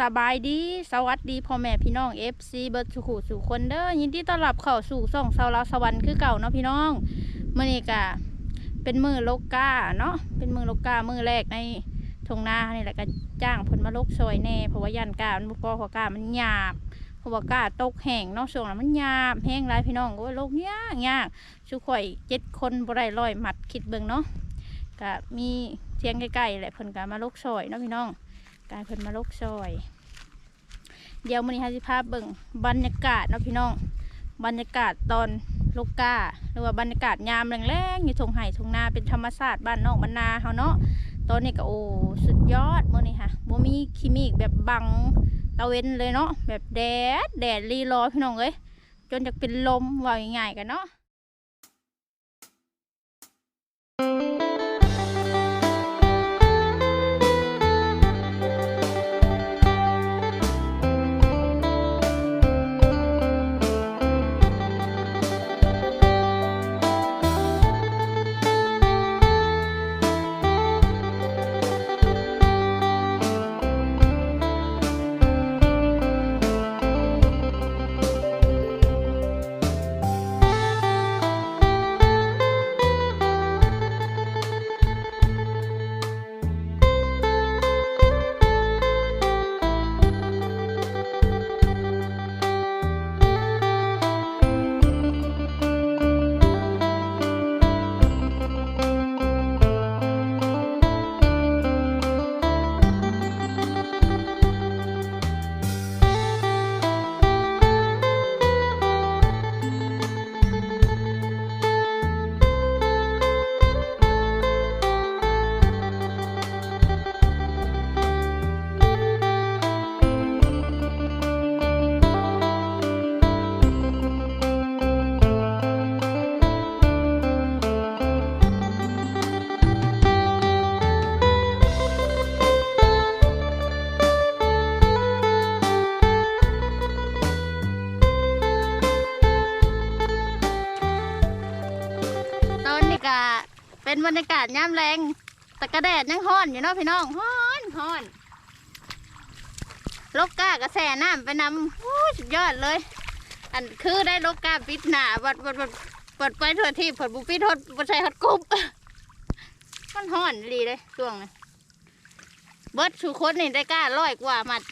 สบายดี สวัสดีพ่อแม่พี่น้อง FC เบิร์ดสุขุสู่คนเด้อยินดีต้อนรับเข้าสู่ส่องเสาลาวสวรรค์คือเก่าเนาะพี่น้องเมื่อนี้กะเป็นมือโลกาเนาะเป็นมือโลกามือแรกในทงนานี่แหละก็จ้างผลมาลกซอยแน่เพราะว่ายันกามันบ่พอเพราะกามันหยาบเพราะว่ากาตกแห้งเนาะช่วงนั้นมันหยาบแห้งไรพี่น้องโอ้ยโลกยากยากชุกข่อยเจ็ดคนบไร้อยหมัดคิดเบิ่งเนาะก็มีเทียงใกล้ๆแหละเพิ่นก็มาลกซอยเนาะพี่น้อง การเพิ่นมาลกซอย เดี๋ยวมื้อนี้ฮาสิพาเบิ่งบรรยากาศเนาะพี่น้อง บรรยากาศตอนลูกกาหรือว่าบรรยากาศยามแรงๆอยู่ทงไห่ทงนาเป็นธรรมชาติบ้านนอกบ้านนาเฮาเนาะตอนนี้ก็โอ้สุดยอดมื้อนี้ค่ะบ่มีคิมิกแบบบังตะเวนเลยเนาะแบบแดดแดดรีรอพี่น้องเอ้ยจนจะเป็นลมว่าง่ายๆกันเนาะ เป็นบรรยากาศยามแรงต่กระแดดยังฮ้อนอยู่เนาะพี่น้องฮ้อนฮ้อนลกกากระแสน้ำไปนำอู้สุดยอดเลย อันคือได้ลกกาปิดหนาบัดบัดบัดบัดไปทั่วที่ผดบุปิดทดบัใส่ฮอดกุบมันฮ้อนดีเลยช่วงนี้เบิร์ดสุคนนี่ได้กล้าร้อยกว่ามัด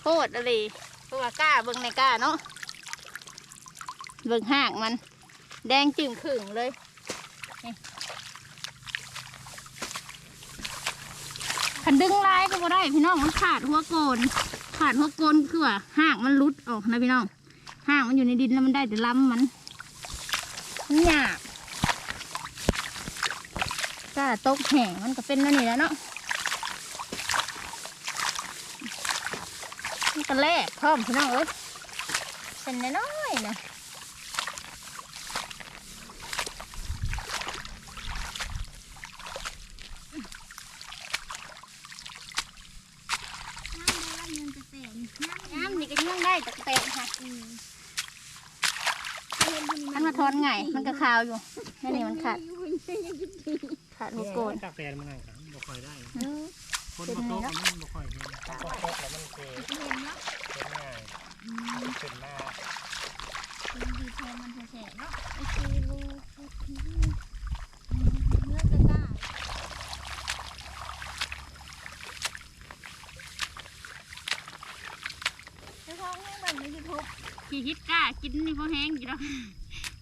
โคตรอะไรเพราะว่ากล้าเบิ่งในก้าเนาะเบิ่งหากมัน แดงจึงขึงเลย ขันดึงลายก็บ่ได้พี่น้องมันขาดหัวโกน ขาดหัวโกนคือว่าหากมันหลุดออกนะพี่น้องหากมันอยู่ในดินแล้วมันได้แต่ล้ำมันมันหยาบก็ตกแห้งมันก็เป็นนั่นนี่แล้วเนาะมันก็แลกพร้อมพี่น้องเอ้ยเป็นน้อยๆนะ น้ำนี่ก็ยังได้แต่เตะค่ะมันมาท อนไงมันก็คาวอยู่นั่นนี่มันขาดขาดหัวโกนจากแฟนมันไงครับบ่ค่อยได้เออคนบ่โตกับมันบ่ค่อยเห็นถ้าบ่โตแล้วมันเกเป็นง่ายเป็นหน้าขี่ฮิตกล้ากินนี่พอแห้งอยู่แล้ว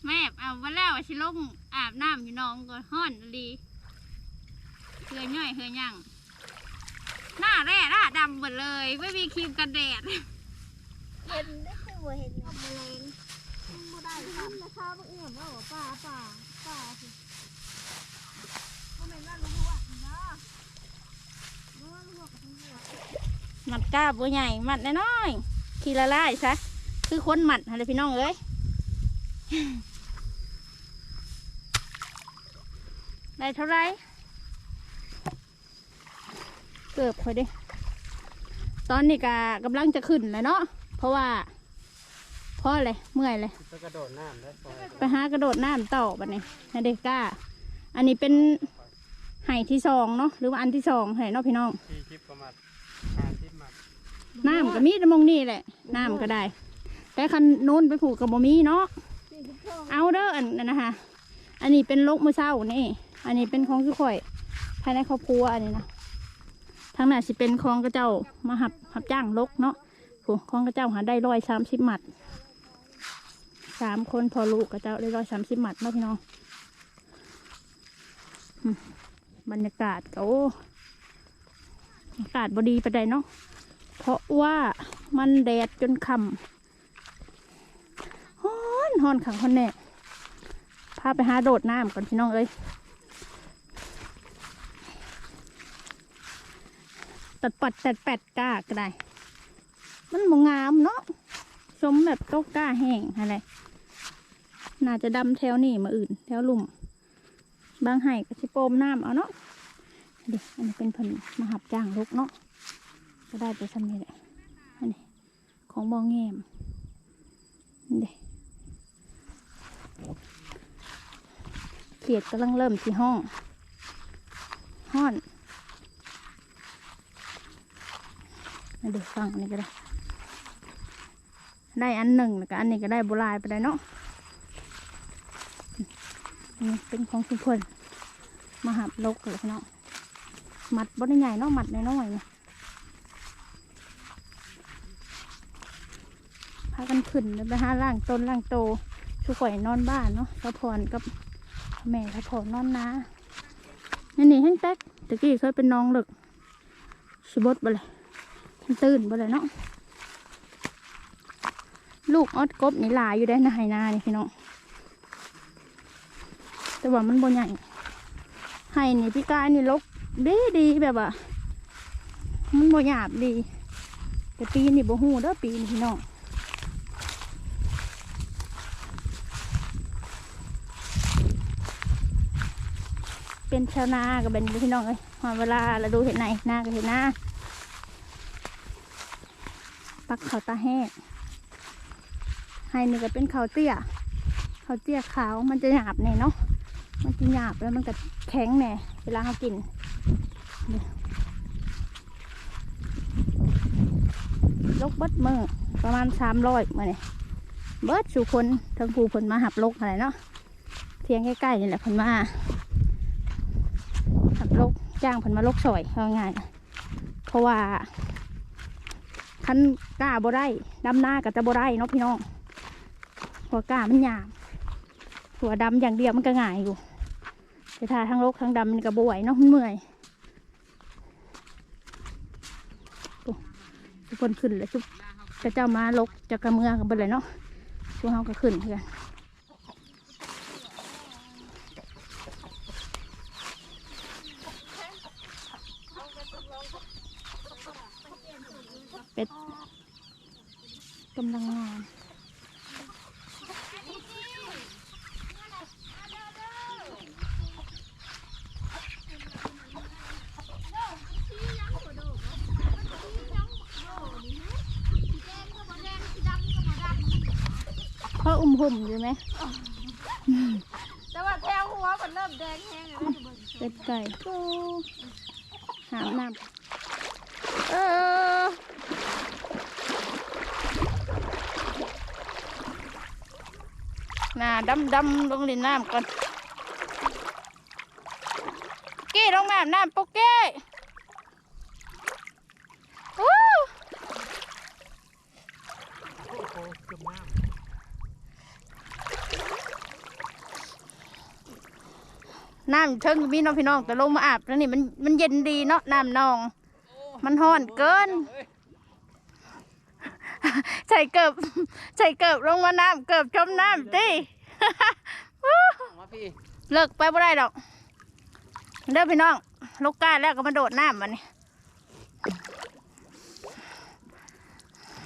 แม่เอาวันแล้วชิลงอาบน้ำอยู่น้องก็ห้อนดีเหือยย่อยเหือยย่างหน้าแร่หน้าดำหมดเลย ไม่มีครีมกันแดดเห็นได้คือบ่เห็นเอาแมลงบ่ได้ครับราคาบ่เอื้อมแล้วบ่ป้าป้าป้าสิบ่แม่นว่าลูกหัวนะบ่ว่าลูกหัวกับลูกหัวมัดกล้าบัวใหญ่มัดน้อยๆทีละลายซะคือคนหมัดอะไรพี่น้องเอ้ย ได้เท่าไรเกือบพอดีตอนนี้กกำลังจะขึ้นแล้วเนาะเพราะว่าเพราะอะไรเมื่อยเลยจะกระโดดน้ำได้ซอยไปหากระโดดน้ำต่อบัดนี้นาเด็กกล้า อันนี้เป็นไห่ที่สองเนาะหรือว่าอันที่สองไห่เนาะพี่น้องที่คลิปประมาณห้าสิบน้ำก็มีแต่มองนี่แหละน้ำก็ได้ แต่คันนู้นไปผูกกับบ่มีเนาะสี่สิบสองเอาเด้ออันนั้นนะคะ อันนี้เป็นลกมือเศร้านี่ อันนี้เป็นของคือข่อย ภายในครอบครัวอันนี้นะทั้งนั้นสิเป็นของกระเจ้ามาหับหับจ้างลกเนาะผูของกระเจ้าหาได้ร้อยสามสิบหมัดสามคนพอลูกกระเจ้าได้ร้อยสามสิบหมัดเนาะพี่น้องอืมบรรยากาศก็โอ้อากาศบดีไปได้เนาะเพราะว่ามันแดดจนค่ำฮ้อนฮ้อนขังคนแน่พาไปหาโดดน้ำก่อนพี่น้องเอ้ย ตัดปัดตัดแปดก้าก็ได้ มันมงามเนาะสมแบบโต๊ะก้าแห้งอะไรน่าจะดำแถวนี่มาอื่น แถวลุ่ม บางไห่ก็สิโปมน้ำเอาเนาะเดี๋ยวอันนี้เป็นผลมาหับจ้างลูกเนาะก็ได้ไปซ้ำนี่แหละอันนี้ของบองแงมนี่เด้เขียดกำลังเริ่มที่ห้องห้อน มาดูฟังอันนี้ก็ได้ ได้อันหนึ่งแล้วก็อันนี้ก็ได้โบราณไปได้เนาะนนี้เป็นของทุกคนมาหับลกเลยพี่น้องมัดบ่ได้ใหญ่เนาะมัดน้อยๆเนี่ยพากันขึ้นไปหาล่างต้นล่างโตชุข่อยนอนบ้านเนาะพระพรกับแม่พระพรนอนนานี่นี่แห้งแตกตะกี้เคยเป็นน้องเลึกชิบดไปเลย ตื่นบ่เลยเนาะลูกออดกบนี่หลายอยู่ได้นะไหนานี่พี่น้องแต่ว่ามันบ่ใหญ่ไห้นี่พี่กายนี่ลกดีดีแบบว่ามันบ่หยาบดี แต่ปีนี่บ่หูเด้อปีนี่พี่น้องเป็นชาวนาก็เป็นพี่น้องเลยพอเวลาเราดูเห็นไหนหน้าก็เห็นหน้า ปักเขาวตาแห้งให้นี่ก็เป็นเขาวเตี้ยเขาวเตี้ยขาวมันจะหยาบแน่เนาะมันจะหยาบแล้วมันก็แข็งแน่เวลาเขากินลกเบิดมือประมาณสามร้อยมาเนี่ยเบิดสู่คนทั้งผู้คนมาหับลกอะไรเนาะเทียงใกล้ๆนี่แหละคนมาหับลกจ้างคนมาลกสอยเอาง่ายเพราะว่า คันกล้าบ่ได้ดำหน้าก็จะบ่ได้เนาะพี่น้องหัวกล้ามันหยาบหัวดำอย่างเดียวมันก็ง่ายอยู่แต่ถ้าทั้งรกทั้งดำมันก็บ่ไหวเนาะมันเมื่อยทุกคนขึ้นเลยทุกกระเจ้ามาลกจะกระเมือกันไปเลยเนาะพวกเขาก็ขึ้นเพื่อนเป็ดกำลังงาน เขาอุ้มหุ่มอยู่ไหมแต่ว่าแถวหัวมันเริ่มแดงแห้งแล้วนะเบิ่งเป็ดไก่กูหามน้ำเออน่าดำดำๆลงเล่นน้ำก่อนกี้ลงน้ำน้ำโปเก้วู้ โอ้โหเกือบน้น้ำเชิงมีน้องพี่น้องแต่ลงมาอาบแล้วนี่มันมันเย็นดีเนาะน้ำนอง มันห้อนเกินใส่เกิบใส่เกิบลงมาน้ำเกิบจมน้ำติมาพี่เลิกไปบ่ได้ดอกเด้อพี่น้องลูกกาแล้วก็มาโดดน้ำมันนี่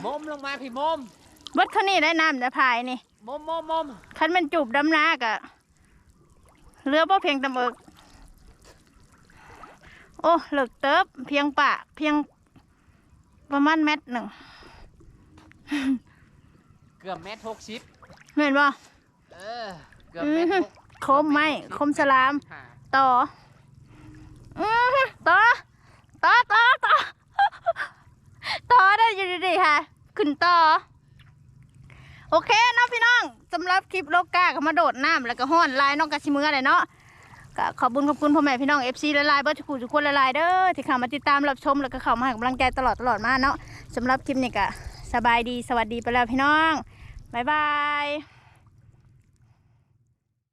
มมลงมาพี่มมเบิดเท่านี้ได้น้ำแต่พายนี่มมมมมคันมันจูบดำนากะ เรือบ่เพียงตะเบิก โอ้เลิกเติบ เพียงปะ เพียงประมาณเม็ดหนึ่งเกือบเมตรหกสิบเห็นบ่เออ เกือบเมตรหกคมไหมคมสลามห้าต่ออื้อหือต่อ ต่อ ต่อ ต่อ ต่อได้อยู่ขึ้นต่อ โอเคเนาะพี่น้องสำหรับคลิปโลกาก็มาโดดน้ำแล้วก็ห้อนลายน้องกระชิมืออะไรเนาะก็ขอบคุญขอบคุณพ่อแม่พี่น้องเอฟซีละลายเบิร์ทุกคนทุกคนละลายเด้อที่เข้ามาติดตามรับชมแล้วก็เข้ามาให้กำลังใจตลอดตลอดมาเนาะสำหรับคลิปนี้ก็สบายดีสวัสดีไปแล้วพี่น้องบ๊ายบาย